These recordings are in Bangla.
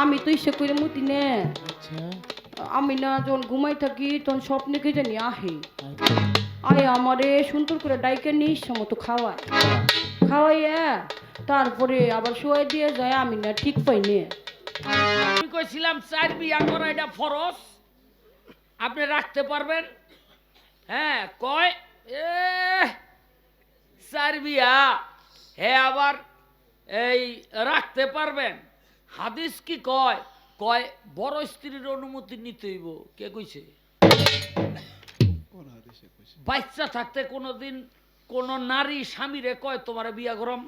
আমি তো ইচ্ছে করে মুতি নে। আচ্ছা। আমি না যখন ঘুমাই থাকি তখন স্বপ্নে কে জানি আহে। আচ্ছা। আয় আমারে সুন্দর করে ডাইকে নিস মতো খাওয়ায়। খাওয়াইয়া তারপরে আবার শোয়াই দিয়ে যায় আমি না ঠিক পাই নে। আমি কইছিলাম চার বিয়া করা এটা ফরজ। আপনি রাখতে পারবেন। হ্যাঁ কয়? এ চার বিয়া। হে আবার এই রাখতে পারবেন। হাদিস কি কয়? কয় বড় স্ত্রীর অনুমতি নিতে হইব। কে কইছে? বাচ্চা থাকতে কোনোদিন কোন নারী স্বামীরে কয় তোমার বিয়া গরম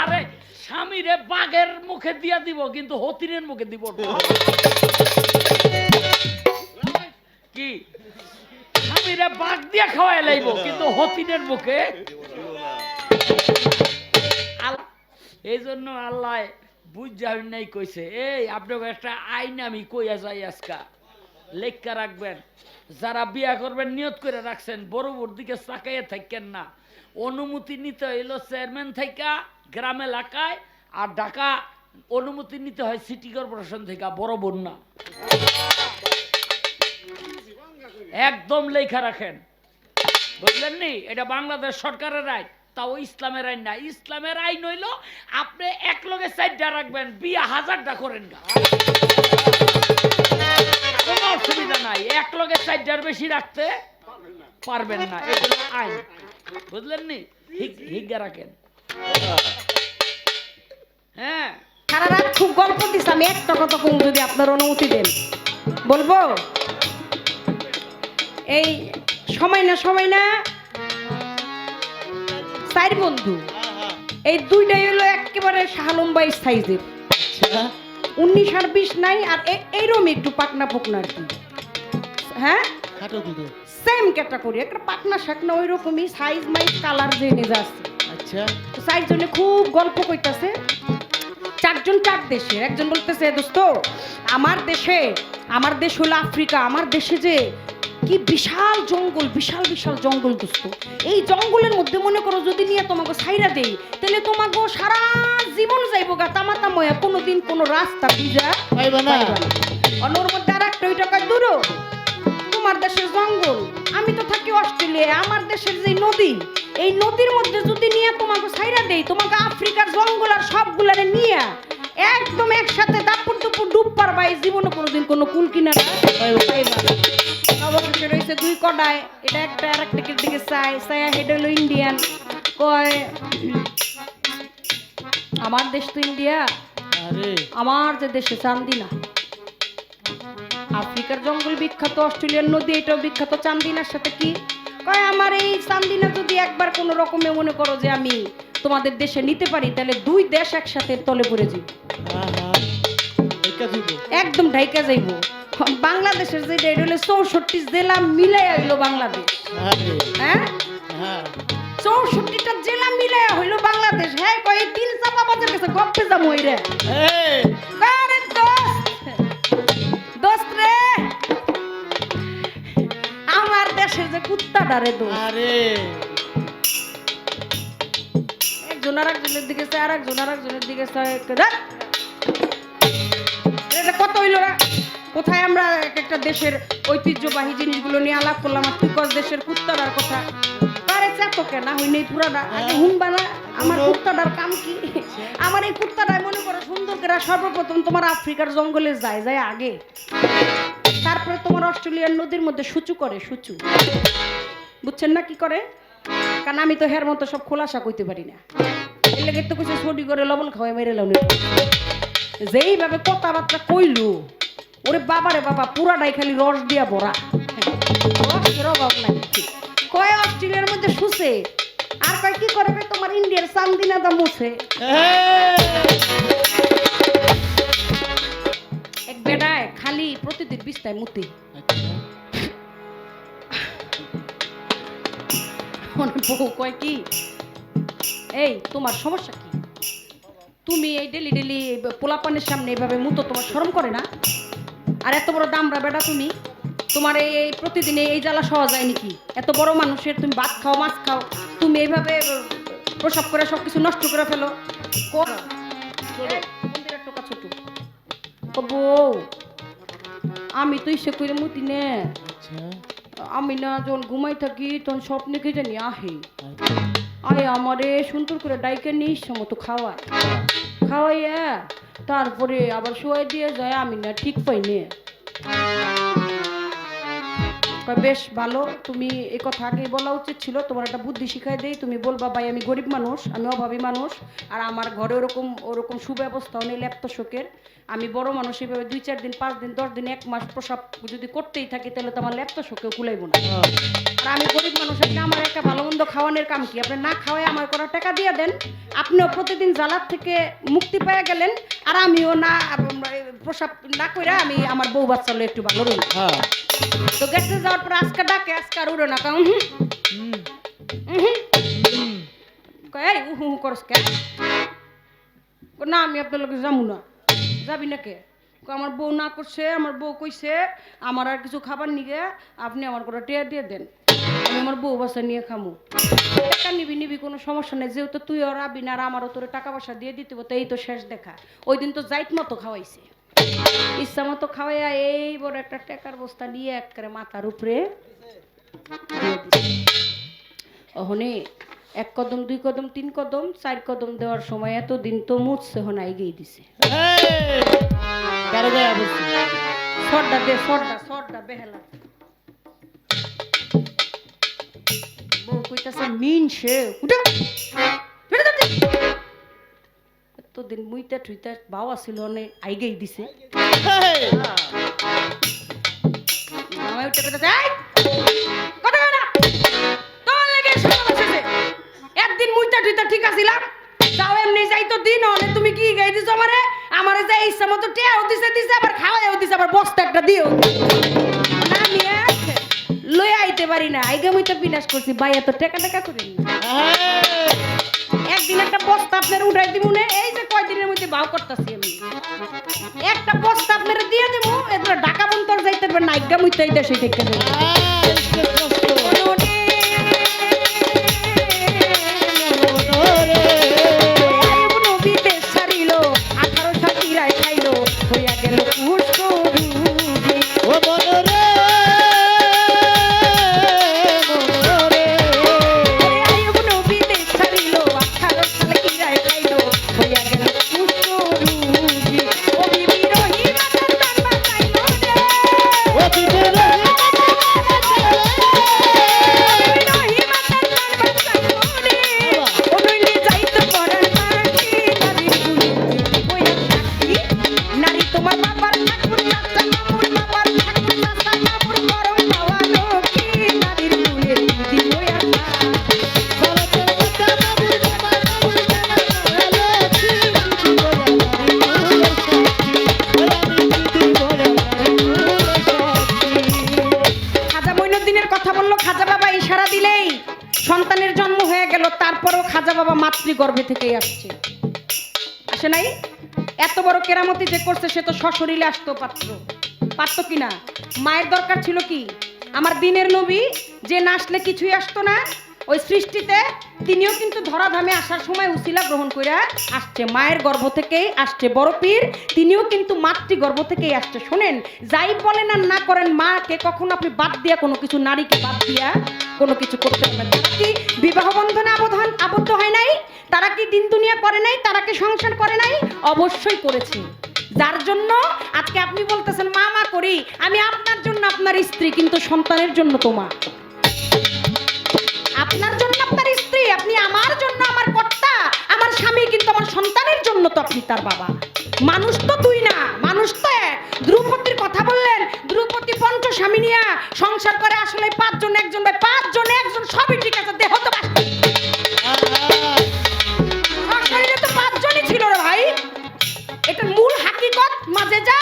আরে স্বামীরে বাঘের মুখে দিয়া দিব কিন্তু হতিরের মুখে দিব কি? স্বামীরে বাঘ দিয়া খাওয়াই লাইব কিন্তু হতিনের মুখে এই জন্য আল্লাহ বুঝা নাই কইছে, এই, আপনাকে একটা আইন আমি কইয়া যাই আজকা। লেখা রাখবেন। যারা বিয়া করবেন, নিয়ত করে রাখছেন বড় বড় দিকে তাকাইয়া থাকেন না। অনুমতি নিতে হইল চেয়ারম্যান থেকে গ্রাম এলাকায়, আর ঢাকা অনুমতি নিতে হয় সিটি কর্পোরেশন থেকে বড় বোন না। একদম লেখা রাখেন। বুঝলেন নি? এটা বাংলাদেশ সরকারের আইন। তাও ইসলামের আইন না ইসলামের আইন হইল আপনি এক লগে সাইডটা রাখবেন, বিয়া হাজারটা করেন না কোনো অসুবিধা নাই। এক লগে সাইডটার বেশি রাখতে পারবেন না। এগুলো আইন। বুঝলেন নি? হিগা রাখেন। হ্যাঁ। সারা রাত খুব গল্প দিস আমি একটা কথা কম যদি আপনার অনুমতি দেন। বলব? এই, সময় না সময় না। চার বন্ধু। এই দুইটাই হলো একেবারে শাহালম্বাই সাইজের। আচ্ছা। উনিশ আর বিশ নাই আর এ- এইরকম একটু পাকনা পোকনা আর কি। হ্যাঁ? সেম ক্যাটাগরি একটা পাকনা শাকনা ওই রকমই সাইজ মাইজ কালার যে নিজে আছে। আচ্ছা। তো চারজনে খুব গল্প কইতাছে। চারজন চার দেশে একজন বলতেছে দোস্ত আমার দেশে আমার দেশ হলো আফ্রিকা আমার দেশে যে কি বিশাল জঙ্গল বিশাল বিশাল জঙ্গল দোস্ত। এই জঙ্গলের মধ্যে মনে করো যদি নিয়ে তোমাকে সাইরা দেই তাহলে তোমাকে সারা জীবন যাইব গা তামা তাময়া কোনোদিন কোনো রাস্তা বুঝা পাইবা না। অন্যর মধ্যে আর একটা ওই টাকা দূর তোমার দেশের জঙ্গল। আমি তো থাকি অস্ট্রেলিয়ায় আমার দেশের যে নদী এই নদীর মধ্যে যদি নিয়ে তোমাকে সাইরা দেই তোমাকে আফ্রিকার জঙ্গল আর সবগুলারে নিয়ে একদম একসাথে দাপুর দুপুর ডুব পারবা এই জীবনে কোনোদিন কোনো কুল কিনারা পাইবা না। অবশেষে রয়েছে দুই কডায়। এটা একটা আর একটা দিকে চাই। চায়া হেড হলো ইন্ডিয়ান। কয় আমার দেশ তো ইন্ডিয়া। আমার যে দেশে চান্দিনা। আফ্রিকার জঙ্গল বিখ্যাত অস্ট্রেলিয়ার নদী এটাও বিখ্যাত চান্দিনার সাথে কি? কয় আমার এই চান্দিনা যদি একবার কোনো রকমে মনে করো যে আমি তোমাদের দেশে নিতে পারি তাহলে দুই দেশ একসাথে তলে পড়ে যাবে আহা একা দুটো একদম ঢাইকা যাইব। বাংলাদেশের যে এটা হলো চৌষট্টি জেলা মিলাই হইল বাংলাদেশ। হ্যাঁ? চৌষট্টিটা জেলা মিলাই হইল বাংলাদেশ। হ্যাঁ কয় তিন চাপা বাজার কাছে গপ্পে যাব ওই রে। দোস্ত দোস্ত রে। আমার দেশের যে কুত্তা ডারে আরে। একজন আর একজনের দিকে চায় আর একজন আর একজনের দিকে চায়। কত হইল না কোথায় আমরা এক একটা দেশের ঐতিহ্যবাহী জিনিসগুলো নিয়ে আলাপ করলাম আর তুই কস দেশের কুত্তাটার কথা। আরে চাতো কেন হই নেই পুরাটা। আগে হুনবা না আমার কুত্তাটার কাম কি? আমার এই কুত্তাটাই মনে করো সুন্দর করে সর্বপ্রথম তোমার আফ্রিকার জঙ্গলে যায় যায় আগে। তারপরে তোমার অস্ট্রেলিয়ার নদীর মধ্যে সুচু করে সুচু। বুঝছেন না কি করে? কারণ আমি তো হের মতো সব খোলাসা কইতে পারি না। এর লেগে তো কিছু ছড়ি করে লবণ খাওয়াই মেরে লাউনি যেইভাবে কথাবার্তা কইলু ওরে বাবারে বাবা, পুরাটাই খালি রস দিয়া ভরা। কয় অস্ট্রেলিয়ার মধ্যে শুষে আর কয় কি করে কয় তোমার ইন্ডিয়ার চান্দিনা দা মুছে! এক বেড়ায় খালি প্রতিদিন বিস্তায় মুতে। বউ কয় কি, এই, তোমার সমস্যা কি? তুমি এই ডেলি ডেলি পোলাপানের সামনে এইভাবে মুতো, তোমার শরম করে না? আর এত বড় দামরা বেটা তুমি? তোমার এই প্রতিদিনে এই জ্বালা সহজ যায় নাকি? এত বড় মানুষের তুমি ভাত খাও মাছ খাও তুমি এইভাবে প্রসব করে সব কিছু নষ্ট করে ফেলো। টোকা ছোট। বউ আমি তো ইসে করে মুতি নে। আচ্ছা। আমি না যখন ঘুমাই থাকি তখন স্বপ্নে কে জানি আহে। আচ্ছা। আয় আমারে সুন্দর করে ডাইকে নিস মতো খাওয়ায়। খাওয়াইয়া তারপরে আবার শোয়াই দিয়ে যায় আমি না ঠিক পাই নে। কয়, বেশ ভালো। তুমি এই কথা আগে বলা উচিত ছিল। তোমার একটা বুদ্ধি শিখাই দেই। তুমি বলবা ভাই আমি গরিব মানুষ আমি অভাবী মানুষ আর আমার ঘরে ওরকম ওরকম সুব্যবস্থাও নেই ল্যাপটশোকের আমি বড় মানুষ এইভাবে দুই চার দিন পাঁচ দিন দশ দিন এক মাস প্রসাব যদি করতেই থাকি তাহলে তো আমার ল্যাপটশোকেও কুলাইবো না। হ্যাঁ। আর আমি গরিব মানুষ আপনি আমার একটা ভালো মন্দ খাওয়ানোর কাম কি? আপনি না খাওয়াই আমার করা টাকা দিয়ে দেন। আপনিও প্রতিদিন জ্বালার থেকে মুক্তি পেয়ে গেলেন আর আমিও না প্রসাব না করে আমি আমার বউ বাচ্চা একটু ভালো রইল হ্যাঁ। তো গেছে যাওয়ার পর আজকে ডাকে আজকে আর উড়ো না হুম। এই উহু উহু করস কে? কয়, না আমি আপনার যাব না। যাবি না কে কয়, আমার বউ না করছে আমার বউ কইছে আমার আর কিছু খাবার নিগে আপনি আমার করে টেয়া দিয়ে দেন। আমি আমার বউ বাসা নিয়ে খামু। টাকা নিবি নিবি কোনো সমস্যা নেই যেহেতু তুই আর আবি না আর আমারও তোর টাকা পয়সা দিয়ে দিতে হতো, এই তো শেষ দেখা। ওই দিন তো যাইত মতো খাওয়াইছে। ইচ্ছা মতো খাওয়াইয়া এই বড় একটা টাকার বস্তা নিয়ে একেবারে মাথার উপরে ওহনে এক কদম দুই কদম তিন কদম চার কদম দেওয়ার সময় এত দিন তো মুছছে হন আইগেই দিছে! কারও। সর্দা দে সর্দা সর্দা বেহেলা বউ কইতাছে মিন সে উঠে। এতদিন মুইতা ঠুইতা বাবা ছিল অনেক আইগেই দিছে। এই! উঠে কইতাছে এই কথা না। তোমার লেগে একদিন মুইতা ঠুইতা ঠিক আছিলাম তাও এমনি যাই তো দিন হলে তুমি কি গাই দিছো আমারে? আমারে যে ইচ্ছা মতো টেয়াও দিছে দিছে আবার খাওয়াইও দিছে আবার বস্তা একটা দিও না আমি এক লই আইতে পারি না। আইগে মুই তো বিলাস করছি ভাই এত টাকা টাকা করি না একটা বস্তা আপনার উঠাই দিব না। এই যে কয়দিনের মধ্যে বাউ করতেছি আমি। একটা বস্তা আপনার দিয়ে দেবো এগুলো ঢাকা বন্তর যাইতে পারবেন নাইকা মুইতে এই দেশে বলল খাজা বাবা ইশারা দিলেই সন্তানের জন্ম হয়ে গেল, তারপরেও খাজা বাবা মাতৃগর্ভে থেকেই আসছে। আসে নাই? এত বড় কেরামতি যে করছে, সে তো সশরীরে আসতো পাত্র পারতো কিনা মায়ের দরকার ছিল কি? আমার দিনের নবী যে না আসলে কিছুই আসতো না ওই সৃষ্টিতে তিনিও কিন্তু ধরাধামে আসার সময় উসিলা গ্রহণ করে আসছে। মায়ের গর্ভ থেকেই আসছে। বড় পীর, তিনিও কিন্তু মাতৃ গর্ভ থেকেই আসছে। শোনেন, যাই বলেন আর না করেন, মাকে কখনো আপনি বাদ দিয়া কোনো কিছু, নারীকে বাদ দিয়া কোনো কিছু করতে পারবেন কি? বিবাহ বন্ধনে আবধান আবদ্ধ হয় নাই? তারা কি দিন দুনিয়া করে নাই? তারা কি সংসার করে নাই? অবশ্যই করেছে। যার জন্য আজকে আপনি বলতেছেন, মা মা করি। আমি আপনার জন্য, আপনার স্ত্রী, কিন্তু সন্তানের জন্য তোমার আপনার জন্য আপনার স্ত্রী, আপনি আমার জন্য আমার কর্তা, আমার স্বামী, কিন্তু আমার সন্তানের জন্য তো আপনি তার বাবা। মানুষ তো তুই না, মানুষ তো এক। দ্রৌপদীর কথা বললেন দ্রৌপদী পঞ্চ স্বামী নিয়া সংসার করে আসলে পাঁচজন, একজন ভাই, পাঁচজন, একজন, সবই ঠিক আছে, দেহ তো পাঁচজনই ছিল রে ভাই। এটা মূল হাকিকত, মাঝে যা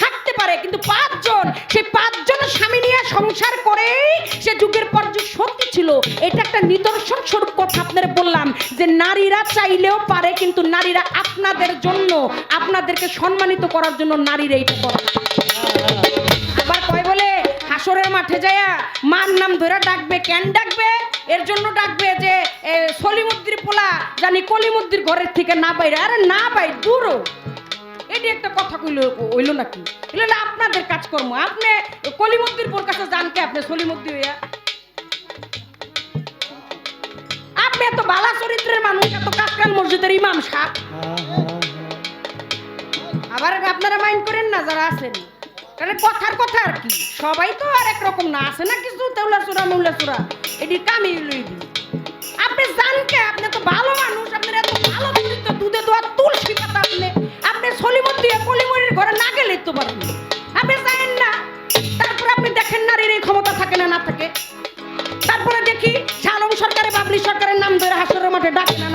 থাকতে পারে, কিন্তু পাঁচজন, সেই পাঁচজন স্বামী নিয়ে সংসার করে, সে যুগের পর যুগ সত্যি ছিল, এটা একটা নিদর্শন স্বরূপ কথা আপনাদের বললাম, যে নারীরা চাইলেও পারে, কিন্তু নারীরা আপনাদের জন্য, আপনাদেরকে সম্মানিত করার জন্য নারীরা এটা করে আবার কয় বলে, হাসরের মাঠে যায়া মার নাম ধরে ডাকবে, কেন ডাকবে? এর জন্য ডাকবে যে সলিমুদ্দির পোলা, জানি কলিমুদ্দির ঘরের থেকে না বাইরে। আরে না বাই দূরও এটি একটা কথা কইল হইল নাকি? এগুলো আপনাদের কাজকর্ম। আপনি কলিমুদ্দির পোর কাছে যান কে আপনি, সলিমুদ্দি হইয়া? আপনি এত বালা চরিত্রের মানুষ, এত কাকরাল মসজিদের ইমাম সাহেব। আবার আপনারা মাইন্ড করেন না যারা আছেন। তাহলে কথার কথা আর কি? সবাই তো আর একরকম না, আছে না কিছু? তেউলা চূড়া, মৌলা চূড়া। এটি কামি লইবি আপনি জানকে আপনি তো ভালো মানুষ, আপনার এত ভালো চরিত্র, দুধে দোয়া তুলসী পাতা আপনি কলিমত দিয়ে কলিমরের ঘরে না গেলে তো পারবি আপনি চাইেন না, তারপরে আপনি দেখেন নারীর এই ক্ষমতা থাকে না না থাকে। তারপরে দেখি শালম সরকারের বাবলি সরকারের নাম ধরে হাসরের মাঠে ডাকে না